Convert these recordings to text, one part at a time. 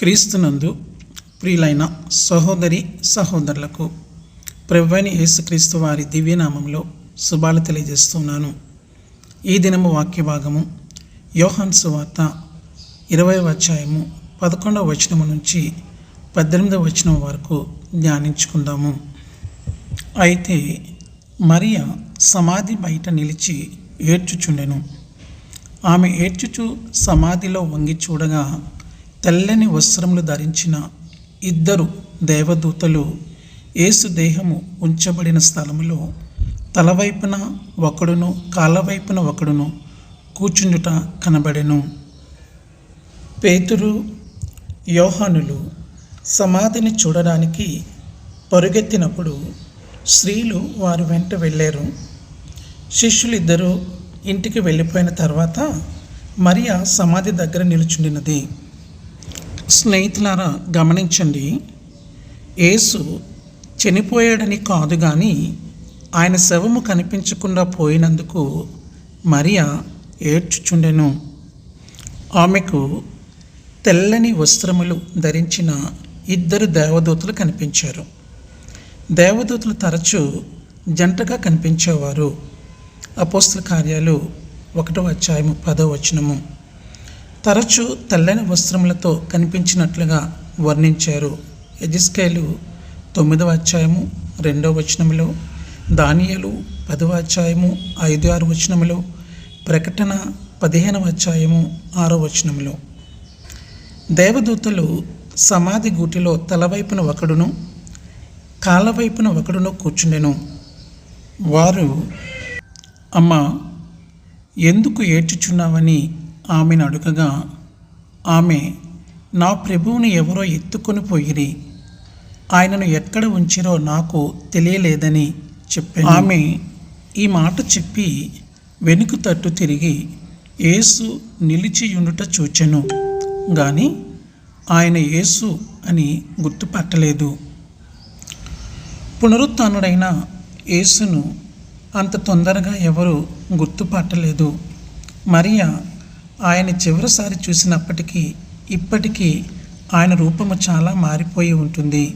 క్రీస్తునందు ప్రియులైన సహోదరి సహోదరులకు ప్రభువైన యేసుక్రీస్తు వారి దివ్యనామంలో శుభాలు తెలియజేస్తున్నాను. ఈ దినము వాక్య భాగము యోహాన్ సువార్త ఇరవై అధ్యాయము పదకొండవ వచనము నుంచి పద్దెనిమిదవ వచనం వరకు ధ్యానించుకుందాము. అయితే మరియ సమాధి బయట నిలిచి ఏడ్చుచుండెను. ఆమె ఏడ్చుచు సమాధిలో వంగి చూడగా తెల్లని వస్త్రములు ధరించిన ఇద్దరు దేవదూతలు యేసు దేహము ఉంచబడిన స్థలములో తలవైపున ఒకడును కాళ్ళవైపున ఒకడును కూర్చుండుట కనబడెను. పేతురు యోహానులు సమాధిని చూడడానికి పరుగెత్తినప్పుడు స్త్రీలు వారి వెంట వెళ్ళారు. శిష్యులిద్దరూ ఇంటికి వెళ్ళిపోయిన తర్వాత మరియా సమాధి దగ్గర నిలుచుండినది. స్నేహితులారా గమనించండి. యేసు చనిపోయాడని కాదు కానీ ఆయన శవము కనిపించకుండా పోయినందుకు మరియా ఏడ్చుచుండెను. ఆమెకు తెల్లని వస్త్రములు ధరించిన ఇద్దరు దేవదూతలు కనిపించారు. దేవదూతలు తరచూ జంటగా కనిపించేవారు. అపోస్తల కార్యాలు ఒకటో అధ్యాయము పదో వచనము. తరచూ తెల్లని వస్త్రములతో కనిపించినట్లుగా వర్ణించారు. యజిస్కేలు తొమ్మిదవ అధ్యాయము రెండవ వచనములో దానియలు పదవ అధ్యాయము ఐదు ఆరు వచనములో ప్రకటన పదిహేనవ అధ్యాయము ఆరో వచనములో. దేవదూతలు సమాధి గూటిలో తలవైపున ఒకడును కాలవైపున ఒకడును కూర్చుండెను. వారు అమ్మ ఎందుకు ఏడ్చుచున్నావని ఆమెను అడుగగా ఆమె నా ప్రభువుని ఎవరో ఎత్తుకొని పోయిరి. ఆయనను ఎక్కడ ఉంచిరో నాకు తెలియలేదని చెప్పాను. ఆమె ఈ మాట చెప్పి వెనుక తట్టు తిరిగి యేసు నిలిచియుండుట చూచెను. గాని ఆయన యేసు అని గుర్తుపట్టలేదు. పునరుత్నుడైన యేసును అంత తొందరగా ఎవరు గుర్తుపట్టలేదు. మరియా ఆయన చివరిసారి చూసినప్పటికీ ఇప్పటికీ ఆయన రూపము చాలా మారిపోయి ఉంటుంది.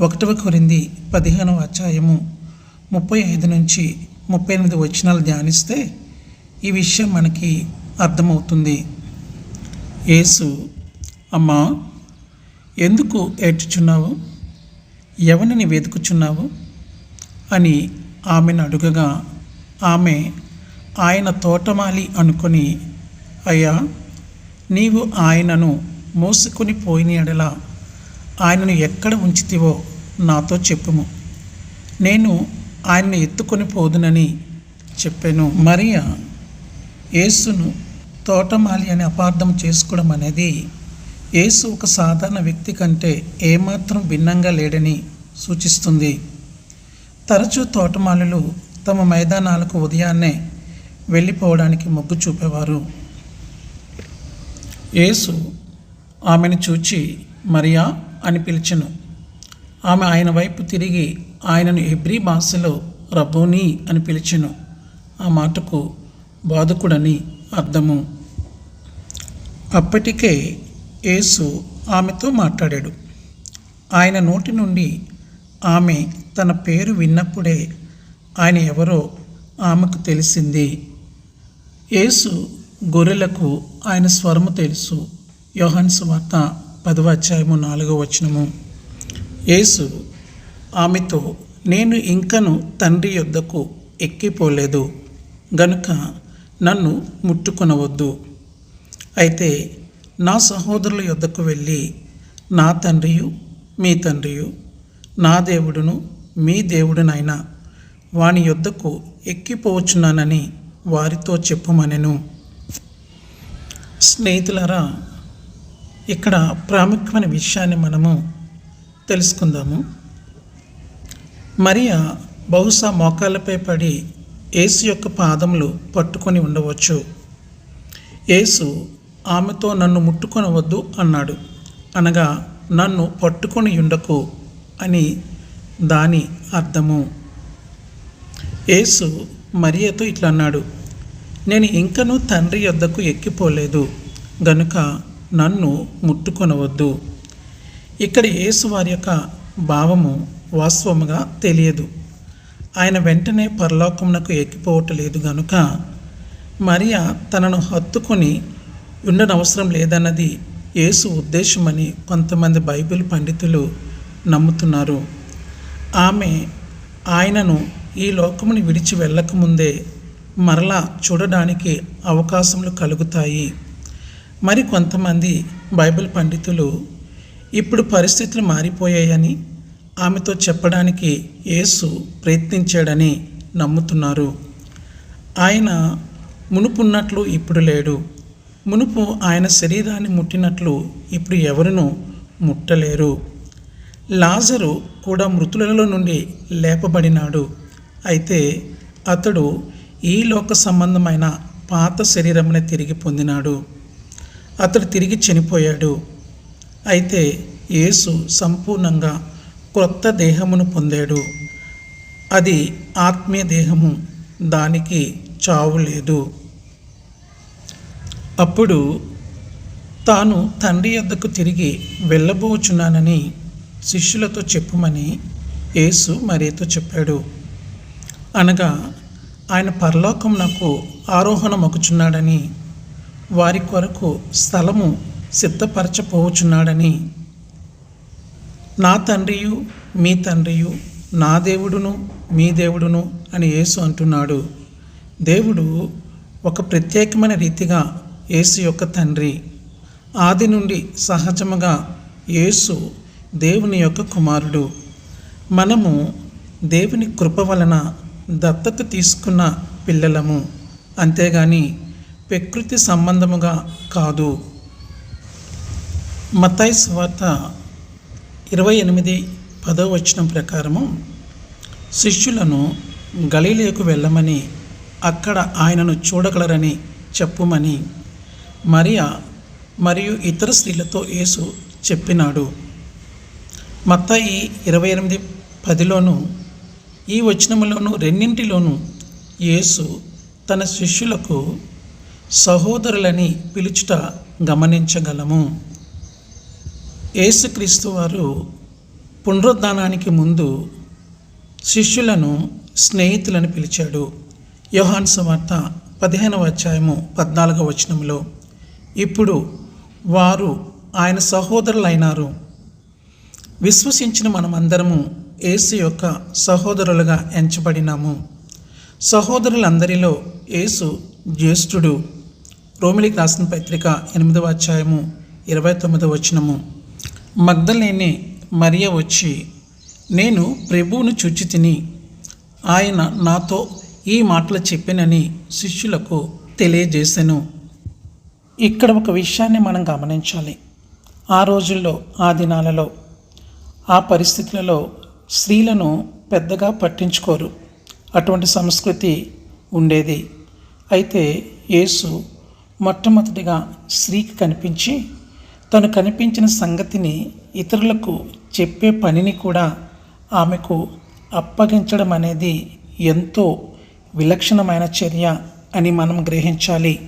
ఒకటవ కొరింది పదిహేనవ అధ్యాయము ముప్పై ఐదు నుంచి ముప్పై ఎనిమిది వచనాలు ధ్యానిస్తే ఈ విషయం మనకి అర్థమవుతుంది. యేసు అమ్మా ఎందుకు ఏడ్చుచున్నావు? ఎవరిని వెతుకుచున్నావు? అని ఆమెను అడుగగా ఆమె ఆయన తోటమాలి అనుకొని అయ్యా నీవు ఆయనను మోసుకొని పోయిన ఎడల ఆయనను ఎక్కడ ఉంచితివో నాతో చెప్పుము. నేను ఆయన్ని ఎత్తుకొని పోదునని చెప్పాను. మరియా యేసును తోటమాలి అని అపార్థం చేసుకోవడం అనేది యేసు ఒక సాధారణ వ్యక్తి కంటే ఏమాత్రం భిన్నంగా లేడని సూచిస్తుంది. తరచూ తోటమాలులు తమ మైదానాలకు ఉదయాన్నే వెళ్ళిపోవడానికి మొగ్గు చూపేవారు. యేసు ఆమెను చూచి మరియా అని పిలిచెను. ఆమె ఆయన వైపు తిరిగి ఆయనను ఎబ్రి భాషలో రబోని అని పిలిచెను. ఆ మాటకు బాధకుడని అర్థము. అప్పటికే యేసు ఆమెతో మాట్లాడాడు. ఆయన నోటి నుండి ఆమె తన పేరు విన్నప్పుడే ఆయన ఎవరో ఆమెకు తెలిసింది. యేసు గొర్రెలకు ఆయన స్వరము తెలుసు. యోహాన్ సువార్త పదవ అధ్యాయము నాలుగో వచనము. యేసు ఆమెతో నేను ఇంకను తండ్రి యొద్దకు ఎక్కిపోలేదు. గనుక నన్ను ముట్టుకొనవద్దు. అయితే నా సహోదరుల యొద్దకు వెళ్ళి నా తండ్రియు మీ తండ్రియు నా దేవుడును మీ దేవుడునైనా వాని యొద్దకు ఎక్కిపోవచ్చున్నానని వారితో చెప్పుమనెను. స్నేహితులరా ఇక్కడ ప్రాముఖ్యమైన విషయాన్ని మనము తెలుసుకుందాము. మరియా బహుశా మోకాళ్ళపై పడి యేసు యొక్క పాదములు పట్టుకొని ఉండవచ్చు. యేసు ఆమెతో నన్ను ముట్టుకొనవద్దు అన్నాడు. అనగా నన్ను పట్టుకొని ఉండకు అని దాని అర్థము. యేసు మరియతో ఇట్లా అన్నాడు. నేను ఇంకనూ తండ్రి యొద్దకు ఎక్కిపోలేదు. గనుక నన్ను ముట్టుకొనవద్దు. ఇక్కడ యేసు వారి యొక్క భావము వాస్తవముగా తెలియదు. ఆయన వెంటనే పరలోకమునకు ఎక్కిపోవటలేదు గనుక మరియా తనను హత్తుకొని ఉండనవసరం లేదన్నది యేసు ఉద్దేశమని కొంతమంది బైబిల్ పండితులు నమ్ముతున్నారు. ఆమె ఆయనను ఈ లోకముని విడిచి వెళ్ళకముందే మరలా చూడడానికి అవకాశములు కలుగుతాయి. మరి కొంతమంది బైబిల్ పండితులు ఇప్పుడు పరిస్థితులు మారిపోయాయని ఆమెతో చెప్పడానికి యేసు ప్రయత్నించాడని నమ్ముతున్నారు. ఆయన మునుపున్నట్లు ఇప్పుడు లేడు. మునుపు ఆయన శరీరాన్ని ముట్టినట్లు ఇప్పుడు ఎవరును ముట్టలేరు. లాజరు కూడా మృతులలో నుండి లేపబడినాడు. అయితే అతడు ఈ లోక సంబంధమైన పాత శరీరమునే తిరిగి పొందినాడు. అతడు తిరిగి చనిపోయాడు. అయితే యేసు సంపూర్ణంగా క్రొత్త దేహమును పొందాడు. అది ఆత్మీయ దేహము దానికి చావు లేదు. అప్పుడు తాను తండ్రి యొద్దకు తిరిగి వెళ్ళబోచున్నానని శిష్యులతో చెప్పుమని యేసు మరీతో చెప్పాడు. అనగా ఆయన పరలోకమునకు ఆరోహణమొకుచున్నాడని వారి కొరకు స్థలము సిద్ధపరచపోవచున్నాడని నా తండ్రియు మీ తండ్రియు నా దేవుడును మీ దేవుడును అని యేసు అంటున్నాడు. దేవుడు ఒక ప్రత్యేకమైన రీతిగా యేసు యొక్క తండ్రి. ఆది నుండి సహజముగా యేసు దేవుని యొక్క కుమారుడు. మనము దేవుని కృప వలన దత్తత తీసుకున్న పిల్లలము. అంతేగాని ప్రకృతి సంబంధముగా కాదు. మతాయి స్వార్త ఇరవై ఎనిమిది పదో వచనం ప్రకారము శిష్యులను గలీలకు వెళ్ళమని అక్కడ ఆయనను చూడగలరని చెప్పుమని మరియా మరియు ఇతర స్త్రీలతో యేసు చెప్పినాడు. మత్తాయి ఇరవై ఎనిమిది పదిలోనూ ఈ వచనములోను రెండింటిలోనూ యేసు తన శిష్యులకు సహోదరులని పిలుచుట గమనించగలము. యేసుక్రీస్తు వారు పునరుద్ధానానికి ముందు శిష్యులను స్నేహితులను పిలిచాడు. యోహాన్ సువార్త పదిహేనవ అధ్యాయము పద్నాలుగవ వచనంలో ఇప్పుడు వారు ఆయన సహోదరులైనారు. విశ్వసించిన మనమందరము యేసు యొక్క సహోదరులుగా ఎంచబడినాము. సహోదరులందరిలో యేసు జ్యేష్ఠుడు. రోమిలికి రాసిన పత్రిక ఎనిమిదవ అధ్యాయము ఇరవై తొమ్మిదవ వచనము. మగ్ధలేని మరియ వచ్చి నేను ప్రభువును చూచి తిని ఆయన నాతో ఈ మాటలు చెప్పినని శిష్యులకు తెలియజేశాను ఇక్కడ ఒక విషయాన్ని మనం గమనించాలి. ఆ రోజుల్లో ఆ దినాలలో ఆ పరిస్థితులలో స్త్రీలను పెద్దగా పట్టించుకోరు. అటువంటి సంస్కృతి ఉండేది. అయితే యేసు మొట్టమొదటిగా స్త్రీకి కనిపించి తను కనిపించిన సంగతిని ఇతరులకు చెప్పే పనిని కూడా ఆమెకు అప్పగించడం అనేది ఎంతో విలక్షణమైన చర్య అని మనం గ్రహించాలి.